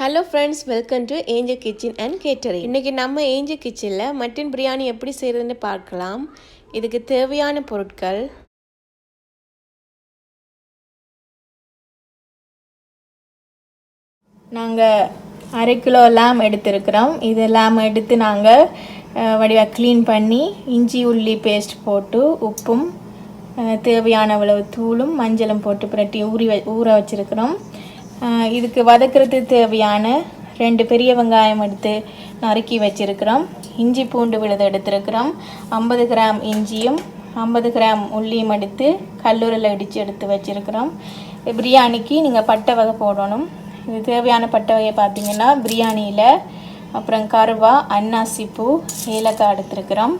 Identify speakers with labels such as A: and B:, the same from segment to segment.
A: Hello friends welcome to angel kitchen and catering இன்றைக்கி நம்ம angel கிச்சனில் மட்டன் பிரியாணி எப்படி செய்கிறதுன்னு பார்க்கலாம். இதுக்கு தேவையான பொருட்கள்.
B: நாங்கள் அரை கிலோ லேம் எடுத்திருக்கிறோம். இது லேம் எடுத்து நாங்கள் வடிவாக க்ளீன் பண்ணி இஞ்சி உள்ளி பேஸ்ட் போட்டு உப்பும் தேவையான அளவு தூளும் மஞ்சளும் போட்டு புரட்டி ஊறி வ ஊற வச்சுருக்கிறோம். இதுக்கு வதக்கிறது தேவையான ரெண்டு பெரிய வெங்காயம் எடுத்து நறுக்கி வச்சுருக்கிறோம். இஞ்சி பூண்டு விழுது எடுத்திருக்கிறோம். ஐம்பது கிராம் இஞ்சியும் ஐம்பது கிராம் உள்ளியும் எடுத்து கல்லூரில் இடித்து எடுத்து வச்சுருக்கிறோம். பிரியாணிக்கு நீங்கள் பட்டை வகை போடணும். இது தேவையான பட்டை வகையை பார்த்தீங்கன்னா பிரியாணியில் அப்புறம் கருவா அன்னாசிப்பூ ஏலக்காய் எடுத்துருக்கிறோம்.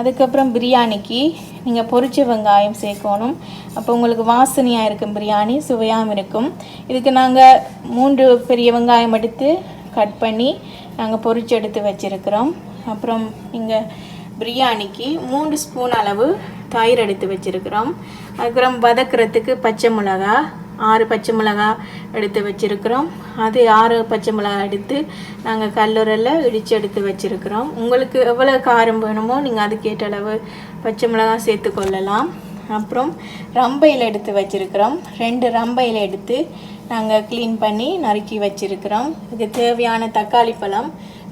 B: அதுக்கப்புறம் பிரியாணிக்கு நீங்கள் பொரிச்ச வெங்காயம் சேர்க்கணும். அப்போ உங்களுக்கு வாசனையாக இருக்கும் பிரியாணி சுவையாகவும் இருக்கும். இதுக்கு நாங்கள் மூன்று பெரிய வெங்காயம் எடுத்து கட் பண்ணி நாங்கள் பொரிச்சு எடுத்து வச்சுருக்கிறோம். அப்புறம் நீங்கள் பிரியாணிக்கு மூன்று ஸ்பூன் அளவு தயிர் எடுத்து வச்சுருக்கிறோம். அதுக்கப்புறம் வதக்கிறதுக்கு பச்சை மிளகா ஆறு பச்சை மிளகா எடுத்து வச்சுருக்கிறோம். அது ஆறு பச்சை மிளகா எடுத்து நாங்கள் கல்லூரில் இடித்து எடுத்து வச்சுருக்கிறோம். உங்களுக்கு எவ்வளோ காரம் வேணுமோ நீங்கள் அதுக்கேற்ற அளவு பச்சை மிளகா சேர்த்து கொள்ளலாம். அப்புறம் ரம்பையில் எடுத்து வச்சுருக்கிறோம். ரெண்டு ரம்பையில் எடுத்து நாங்கள் க்ளீன் பண்ணி நறுக்கி வச்சுருக்கிறோம். இதுக்கு தேவையான தக்காளி பழம்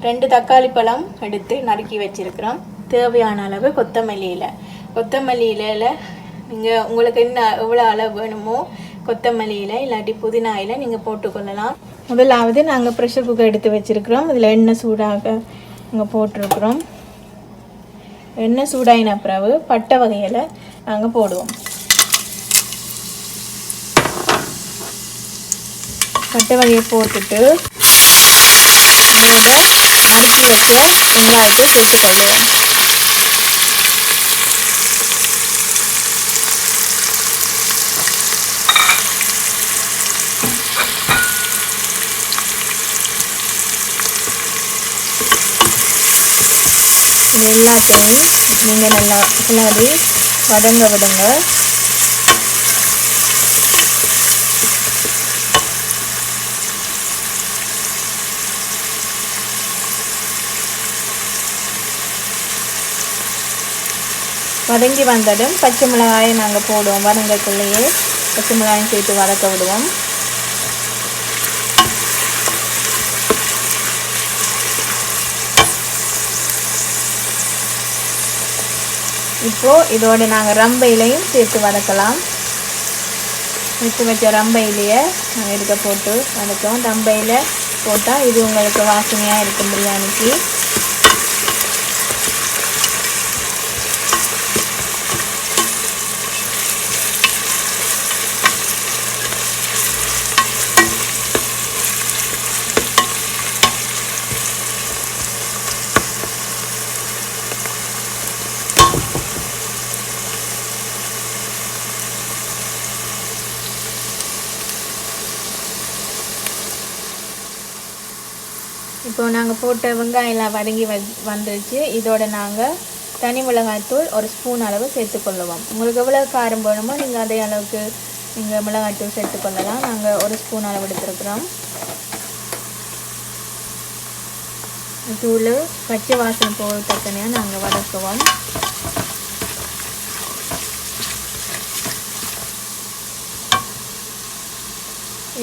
B: ரெண்டு தக்காளி பழம் எடுத்து நறுக்கி வச்சுருக்கிறோம். தேவையான அளவு கொத்தமல்லியில் கொத்தமல்லியில் நீங்கள் உங்களுக்கு என்ன எவ்வளோ அளவு வேணுமோ கொத்தமல்லி இலை இல்லாட்டி புதினா இலை நீங்கள் போட்டுக்கொள்ளலாம். முதலாவது நாங்கள் ப்ரெஷர் குக்கர் எடுத்து வச்சுருக்கிறோம். இதில் எண்ணெய் சூடாக இங்கே போட்டிருக்கிறோம். எண்ணெய் சூடாயின பிறகு பட்டை வகையில் நாங்கள் போடுவோம். பட்டை வகையை போட்டுட்டு அதோட நறுக்கி வச்ச வெங்காயத்தை சேர்த்துக்கொள்வோம் எல்லாத்தையும் நீங்கள் நல்லா கிளறி வதங்க விடுங்க வதங்கி வந்ததும் பச்சை மிளகாயை நாங்கள் போடுவோம். வதங்கக்குள்ளேயே பச்சை மிளகாயும் சேர்த்து வதக்க விடுவோம். இப்போது இதோட நாங்கள் ரம்பையிலையும் சேர்த்து வதக்கலாம். எடுத்து வச்ச ரம்பையிலையே நாங்கள் எடுக்க போட்டு வதக்கோம் ரம்பையில் போட்டால் இது உங்களுக்கு வாசனையாக இருக்கும் பிரியாணிக்கு. இப்போ நாங்கள் போட்ட வெங்காயம் எல்லாம் வதங்கி வந்துருச்சு. இதோட நாங்கள் தனி மிளகாய்த்தூள் ஒரு ஸ்பூன் அளவு சேர்த்துக்கொள்ளுவோம் உங்களுக்கு எவ்வளோ காரம் வேணுமோ நீங்கள் அதே அளவுக்கு நீங்கள் மிளகாய்த்தூள் சேர்த்துக்கொள்ளலாம் நாங்கள் ஒரு ஸ்பூன் அளவு எடுத்துருக்குறோம். தூள் பச்சை வாசனை போகிற நாங்கள் வதக்குவோம்.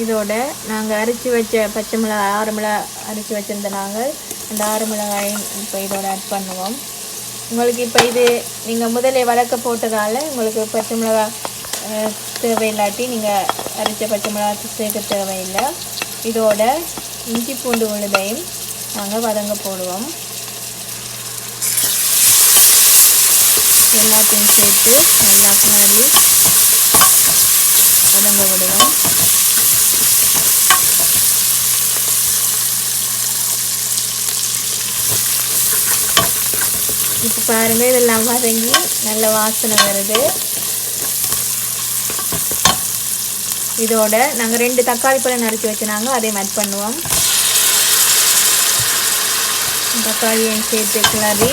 B: இதோட நாங்கள் அரைச்சி வச்ச பச்சை மிளகாய் ஆறு மிளகாய் அரைச்சி வச்சுருந்த நாங்கள் அந்த ஆறு மிளகாயும் இப்போ இதோட ஆட் பண்ணுவோம். உங்களுக்கு இப்போ இது நீங்கள் முதலே வளர்க்க போட்டதால் உங்களுக்கு பச்சை மிளகாய் தேவையில்லாட்டி நீங்கள் அரைச்ச பச்சை மிளகாய் சேர்க்க தேவையில்லை. இதோட இஞ்சி பூண்டு உழுதையும் நாங்கள் வதங்க போடுவோம். எல்லாத்தையும் சேர்த்து நல்லா கிளறி வதங்க விடுவோம். இப்போ பாருங்க இதெல்லாம் வதங்கி நல்ல வாசனை வருது. இதோட நாங்கள் ரெண்டு தக்காளி பழம் நறுக்கி வச்சுனாங்க அதையும் ஆட் பண்ணுவோம். தக்காளியை சேர்த்து கிளறி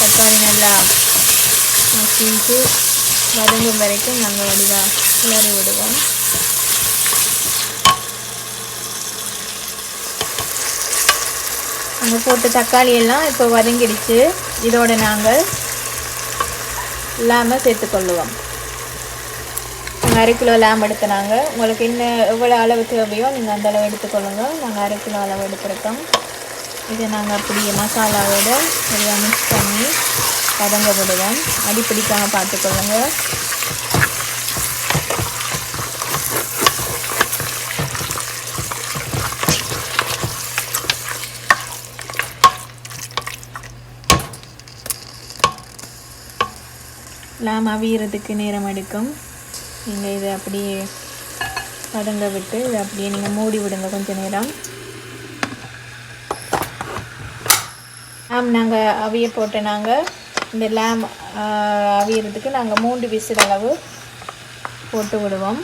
B: தக்காளி நல்லா மசிஞ்சு வதங்கும் வரைக்கும் நாங்கள் வடிவாக கிளறி விடுவோம். அங்கே போட்ட தக்காளி எல்லாம் இப்போ வதங்கிடுச்சு. இதோடு நாங்கள் லேமை சேர்த்துக்கொள்ளுவோம். நாங்கள் அரை கிலோ லேம் எடுத்துனாங்க. உங்களுக்கு இன்னும் எவ்வளோ அளவு தேவையோ நீங்கள் அந்த அளவு நாங்கள் அரை கிலோ அளவு எடுத்துருக்கோம். இதை நாங்கள் அப்படியே மசாலாவோட நல்லா மிக்ஸ் பண்ணி வதங்க விடுவோம் அடி பிடிக்காம பார்த்துக்கொள்ளுங்க. லாம் அவியறதுக்கு நேரம் எடுக்கும். நீங்கள் இதை அப்படியே வதங்க விட்டு இதை அப்படியே நீங்கள் மூடி விடுங்க கொஞ்ச நேரம். லேம் நாங்கள் அவிய போட்டு நாங்கள் இந்த லேம் அவியறதுக்கு நாங்கள் மூன்று விசில் அளவு போட்டு விடுவோம்.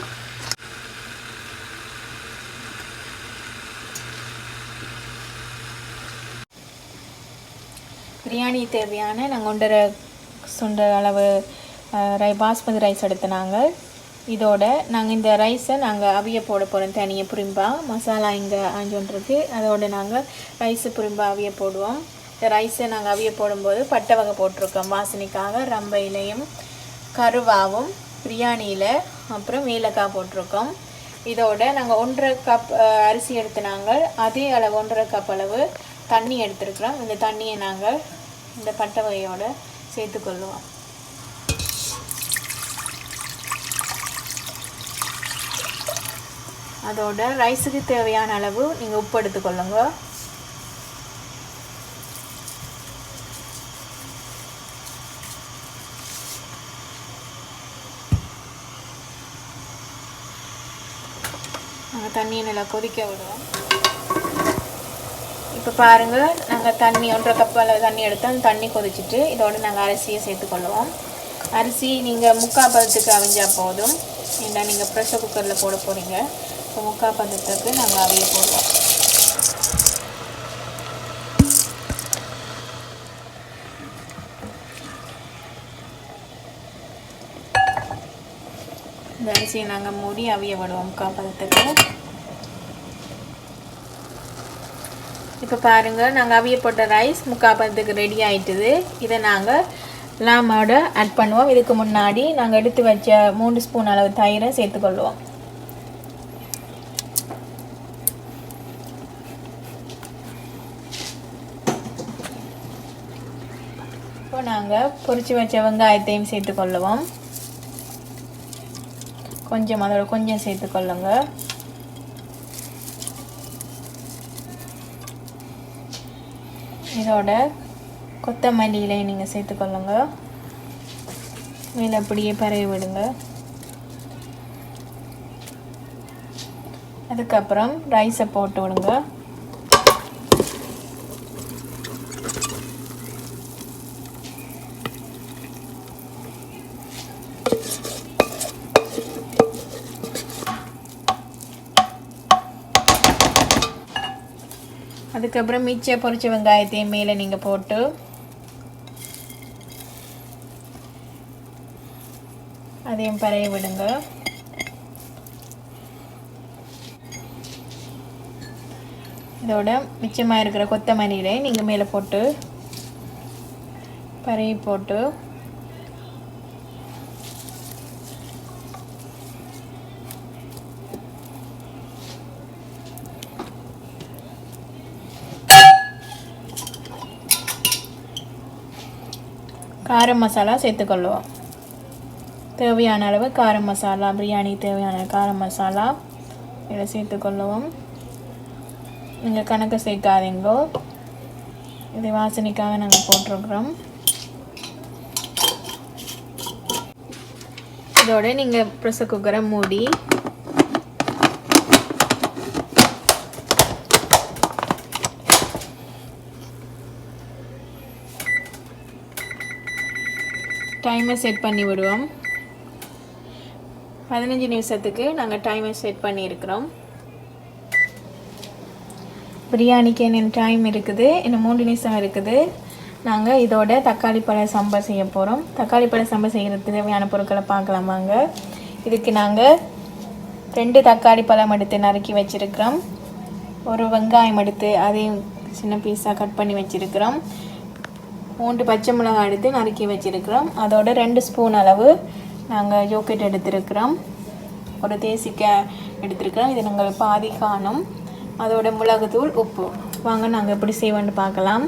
B: பிரியாணி தேவையான நாங்கள் ஒன்றரை சுண்ட அளவு ரை பாஸ்மதி ரைஸ் எடுத்து நாங்கள் இதோட நாங்கள் இந்த ரைஸை நாங்கள் அவிய போட போகிறோம் தனியாக புரிம்பா. மசாலா இங்கே ஆஞ்சோன்றிருக்கு அதோட நாங்கள் ரைஸு புரிம்பா அவிய போடுவோம். இந்த ரைஸை நாங்கள் அவிய போடும்போது பட்டை வகை போட்டிருக்கோம். வாசனைக்காக ரம்ப இலையும் கருவாவும் பிரியாணியில் அப்புறம் ஏலக்காய் போட்டிருக்கோம். இதோட நாங்கள் ஒன்றரை கப் அரிசி எடுத்து நாங்கள் அதே அளவு ஒன்றரை கப் அளவு தண்ணி எடுத்துருக்குறோம். இந்த தண்ணியை நாங்கள் இந்த பட்டை வகையோடு சேர்த்துக்கொள்ளுவோம் அதோட ரைஸுக்கு தேவையான அளவு நீங்கள் உப்பு எடுத்துக்கொள்ளுங்க. நாங்கள் தண்ணியை நல்லா கொதிக்க விடுவோம் இப்போ பாருங்கள் நாங்கள் தண்ணி ஒன்றரை கப் அளவு தண்ணி எடுத்து அந்த தண்ணி கொதிச்சிட்டு இதோடு நாங்கள் அரிசியை சேர்த்துக்கொள்ளுவோம். அரிசி நீங்கள் முக்கால் பதத்துக்கு அவிஞ்சால் போதும். ஏன்னா நீங்கள் ப்ரெஷர் குக்கரில் போட போகிறீங்க இப்போ முக்கால் பதத்துக்கு நாங்கள் அவிய போடுவோம் இந்த அரிசியை நாங்கள் மூடி அவிய விடுவோம் முக்கால் பதத்துக்கு இப்போ பாருங்கள் நாங்கள் அவிய போட்ட ரைஸ் முக்கால் பதத்துக்கு ரெடி ஆயிட்டுது. இதை நாங்கள் லாமோட ஆட் பண்ணுவோம். இதுக்கு முன்னாடி நாங்கள் எடுத்து வச்ச மூணு ஸ்பூன் அளவு தயிரை சேர்த்துக்கொள்வோம். இப்போ நாங்கள் பொறிச்சு வச்ச வெங்காயத்தையும் சேர்த்துக்கொள்ளுவோம் கொஞ்சம் அதோட கொஞ்சம் சேர்த்து கொள்ளுங்க. இதோட கொத்தமல்லியிலையும் நீங்கள் சேர்த்துக்கொள்ளுங்க மேலே அப்படியே பரவி விடுங்க. அதுக்கப்புறம் ரைஸை போட்டு விடுங்க. அதுக்கப்புறம் மிச்ச பொரிச்ச வெங்காயத்தையும் மேலே நீங்கள் போட்டு அதையும் பறைய விடுங்க. இதோட மிச்சமாக இருக்கிற கொத்தமல்லியில நீங்கள் மேலே போட்டு பறைய போட்டு காரம் மசாலா சேர்த்துக்கொள்ளுவோம். தேவையான அளவு காரம் மசாலா பிரியாணி தேவையான காரம் மசாலா இதை சேர்த்துக்கொள்ளுவோம். நீங்கள் கணக்கு சேர்க்காதீங்கோ. இது வாசனைக்காக நாங்கள் போட்டிருக்கிறோம். இதோட நீங்கள் ப்ரெஷர் குக்கரை மூடி டைமை செட் பண்ணி விடுவோம். பதினஞ்சு நிமிஷத்துக்கு நாங்கள் டைமை செட் பண்ணியிருக்கிறோம் பிரியாணிக்கு என்ன டைம் இருக்குது? இன்னும் மூணு நிமிஷம் இருக்குது? நாங்கள் இதோட தக்காளி பழ சம்பா செய்ய போகிறோம் தக்காளி பழ சம்பா செய்கிறதுக்கு தேவையான பொருட்களை பார்க்கலாமாங்க இதுக்கு நாங்கள் ரெண்டு தக்காளி பழம் எடுத்து நறுக்கி வச்சுருக்கிறோம். ஒரு வெங்காயம் எடுத்து அதையும் சின்ன பீஸாக கட் பண்ணி வச்சுருக்கிறோம். மூன்று பச்சை மிளகாய் எடுத்து நறுக்கி வச்சுருக்கிறோம். அதோட ரெண்டு ஸ்பூன் அளவு நாங்கள் யோக்கெட் எடுத்திருக்கிறோம். ஒரு தேசிக்காய் எடுத்திருக்கிறோம். இது நாங்கள் பாதி காணும். அதோட மிளகுத்தூள் உப்பு. வாங்க நாங்கள் எப்படி செய்வோன்னு பார்க்கலாம்.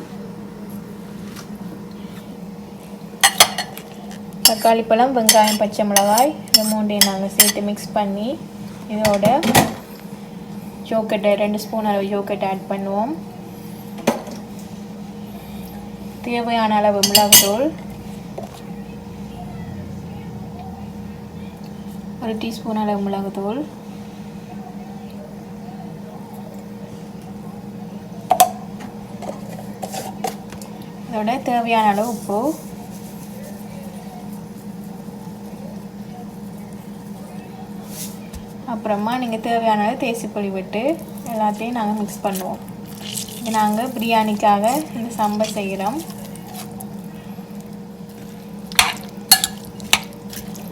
B: தக்காளி பழம் வெங்காயம் பச்சை மிளகாய் இந்த மூன்றையும் நாங்கள் சேர்த்து மிக்ஸ் பண்ணி இதோட யோக்கெட்டை ரெண்டு ஸ்பூன் அளவு ஜோக்கெட் ஆட் பண்ணுவோம். தேவையான அளவு மிளகுத்தூள். ஒரு டீஸ்பூன் அளவு மிளகுத்தூள். இதோட தேவையான அளவு உப்பு. அப்புறமா நீங்கள் தேவையான அளவு தேசிப்பொழி விட்டு எல்லாத்தையும் நாங்கள் மிக்ஸ் பண்ணுவோம். நாங்கள் பிரியாணிக்காக இந்த சம்பல் செய்கிறோம்.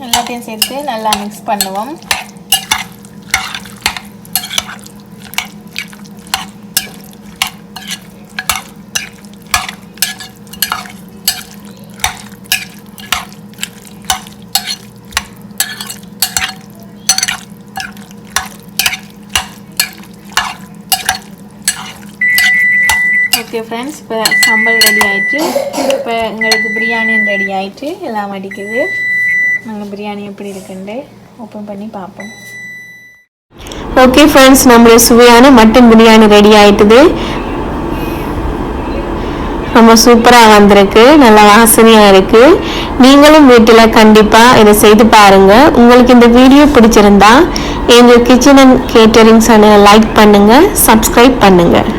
B: எல்லாத்தையும் சேர்த்து நல்லா மிக்ஸ் பண்ணுவோம். ஓகே ஃப்ரெண்ட்ஸ் இப்போ சம்பல் ரெடி ஆயிட்டு இப்போ எங்களுக்கு பிரியாணி ரெடி ஆயிட்டு எல்லாம் அடிக்குது. நாங்கள் பிரியாணி எப்படி இருக்குன்ட்டு ஓப்பன் பண்ணி பார்ப்போம்.
A: ஓகே ஃப்ரெண்ட்ஸ் நம்மளுடைய சுவையான மட்டன் பிரியாணி ரெடி ஆயிட்டுது. ரொம்ப சூப்பராக வந்திருக்கு. நல்ல வாசனையாக இருக்குது நீங்களும் வீட்டில் கண்டிப்பாக இதை செய்து பாருங்க. உங்களுக்கு இந்த வீடியோ பிடிச்சிருந்தா எங்கள் கிச்சன் அண்ட் கேட்டரிங் சேனலை லைக் பண்ணுங்கள் சப்ஸ்கிரைப் பண்ணுங்கள்